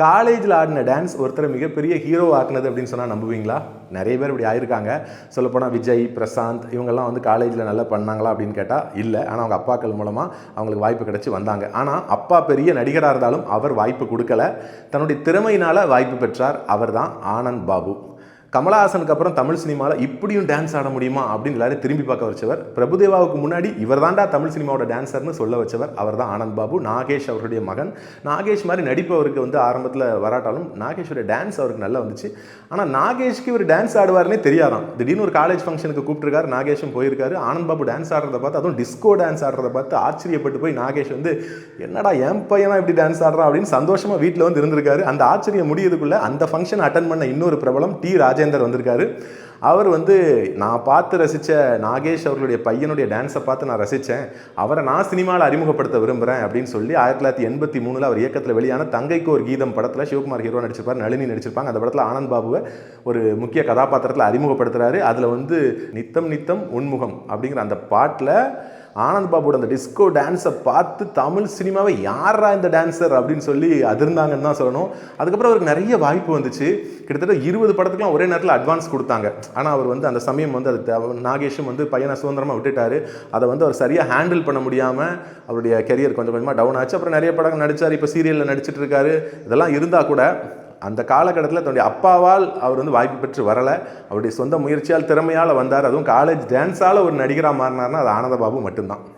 காலேஜில் ஆடின டான்ஸ் ஒருத்தரை மிகப்பெரிய ஹீரோ ஆக்குனது அப்படின்னு சொன்னால் நம்புவீங்களா? நிறைய பேர் இப்படி ஆயிருக்காங்க. சொல்லப்போனால் விஜய் பிரசாந்த் இவங்கெல்லாம் வந்து காலேஜில் நல்லா பண்ணாங்களா அப்படின்னு கேட்டால் இல்லை. ஆனால் அவங்க அப்பாக்கள் மூலமாக அவங்களுக்கு வாய்ப்பு கிடைச்சி வந்தாங்க. ஆனால் அப்பா பெரிய நடிகராக இருந்தாலும் அவர் வாய்ப்பு கொடுக்கல. தன்னுடைய திறமையினால் வாய்ப்பு பெற்றார். அவர் தான் ஆனந்த் பாபு. கமலஹாசனுக்கு அப்புறம் தமிழ் சினிமாவில் இப்படியும் டான்ஸ் ஆட முடியுமா அப்படின்னு எல்லாரும் திரும்பி பார்க்க வச்சவர். பிரபுதேவாவுக்கு முன்னாடி இவர் தாண்டா தமிழ் சினிமாவோட டான்ஸர்னு சொல்ல வச்சவர். அவர் தான் ஆனந்த் பாபு. நாகேஷ் அவருடைய மகன். நாகேஷ் மாதிரி நடிப்பு அவருக்கு வந்து ஆரம்பத்தில் வராட்டாலும் நாகேஷோட டான்ஸ் அவருக்கு நல்லா வந்துச்சு. ஆனால் நாகேஷ்க்கு இவர் டான்ஸ் ஆடுவார்னே தெரியாதான். திடீர்னு ஒரு காலேஜ் ஃபங்க்ஷனுக்கு கூப்பிட்டுருக்காரு நாகேஷும் போயிருக்காரு. ஆனந்த் பாபு டான்ஸ் ஆடுறத பார்த்து அதுவும் டிஸ்கோ டான்ஸ் ஆடுறத பார்த்து ஆச்சரியப்பட்டு போய் நாகேஷ் வந்து என்னடா என் பையனா இப்படி டான்ஸ் ஆடுறான்? அப்படின்னு சந்தோஷமாக வீட்டில் வந்து இருந்திருக்காரு. அந்த ஆச்சரியம் முடியதுக்குள்ளே அந்த ஃபங்க்ஷன் அட்டன் பண்ண இன்னொரு பிரபலம் டி ராஜேந்தர் வந்திருக்காரு. அவர் வந்து நான் பார்த்து ரசித்த நாகேஷ் அவர்களுடைய பையனுடைய டான்ஸை பார்த்து நான் ரசித்தேன் அவரை நான் சினிமாவில் அறிமுகப்படுத்த விரும்புகிறேன் அப்படின்னு சொல்லி ஆயிரத்தி தொள்ளாயிரத்தி எண்பத்தி மூணில் அவர் இயக்கத்தில் வெளியான தங்கைக்கு ஒரு கீதம் படத்தில் சிவகுமார் ஹீரோ நடிச்சிருப்பார் நளினி நடிச்சிருப்பாங்க. அந்த படத்தில் ஆனந்த் பாபுவை ஒரு முக்கிய கதாபாத்திரத்தில் அறிமுகப்படுத்துகிறாரு அதில் வந்து நித்தம் நித்தம் உன்முகம் அப்படிங்கிற அந்த பாட்டில் ஆனந்த் பாபுவோட அந்த டிஸ்கோ டான்ஸை பார்த்து தமிழ் சினிமாவை யாரா இந்த டான்ஸர் அப்படின்னு சொல்லி அதிர்ந்தாங்கன்னு தான் சொல்லணும். அதுக்கப்புறம் அவருக்கு நிறைய வாய்ப்பு வந்துச்சு. கிட்டத்தட்ட இருபது படத்துக்குலாம் ஒரே நேரத்தில் அட்வான்ஸ் கொடுத்தாங்க. ஆனால் அவர் வந்து அந்த சமயம் வந்து அது நாகேஷும் வந்து பையனை சுதந்திரமாக விட்டுட்டாரு. அதை வந்து அவர் சரியாக ஹேண்டில் பண்ண முடியாமல் அவருடைய கெரியர் கொஞ்சம் கொஞ்சமாக டவுன் ஆச்சு. அப்புறம் நிறைய படங்கள் நடித்தார் இப்போ சீரியலில் நடிச்சிட்டு இருக்காரு. இதெல்லாம் இருந்தால் கூட அந்த காலகட்டத்தில் தன்னுடைய அப்பாவால் அவர் வந்து வாய்ப்பு பெற்று வரலை. அவருடைய சொந்த முயற்சியால் திறமையால் வந்தார். அதுவும் காலேஜ் டான்ஸால் ஒரு நடிகராக மாறினார்னா அது ஆனந்தபாபு மட்டும்தான்.